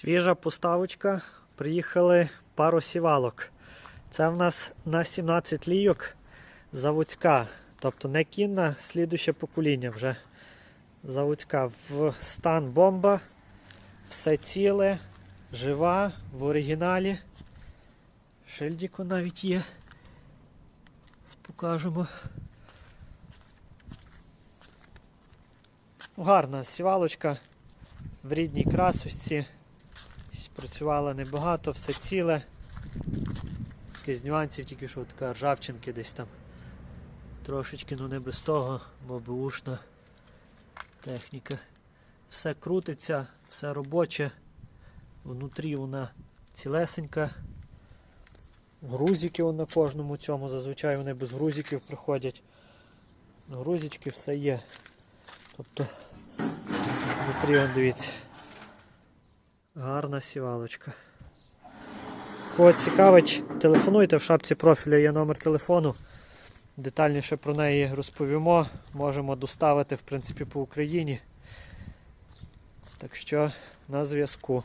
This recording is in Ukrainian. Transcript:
Свіжа поставочка. Приїхали пару сівалок. Це в нас на 17 лійок заводська. Тобто не кінна, слідуще покоління вже заводська. В стан бомба. Все ціле, жива, в оригіналі. Шильдіку навіть є. Покажемо. Гарна сівалочка в рідній красочці. Працювала небагато, все ціле. Якийсь нюансів, тільки що така ржавчинки десь там. Трошечки, ну не без того, бо бушна техніка. Все крутиться, все робоче. Внутрі вона цілесенька. Грузики на кожному цьому, зазвичай вони без грузиків приходять. Грузички все є. Тобто внутрі, дивіться. Гарна сівалочка. Кого цікавить, телефонуйте в шапці профіля є номер телефону. Детальніше про неї розповімо. Можемо доставити в принципі по Україні. Так що на зв'язку.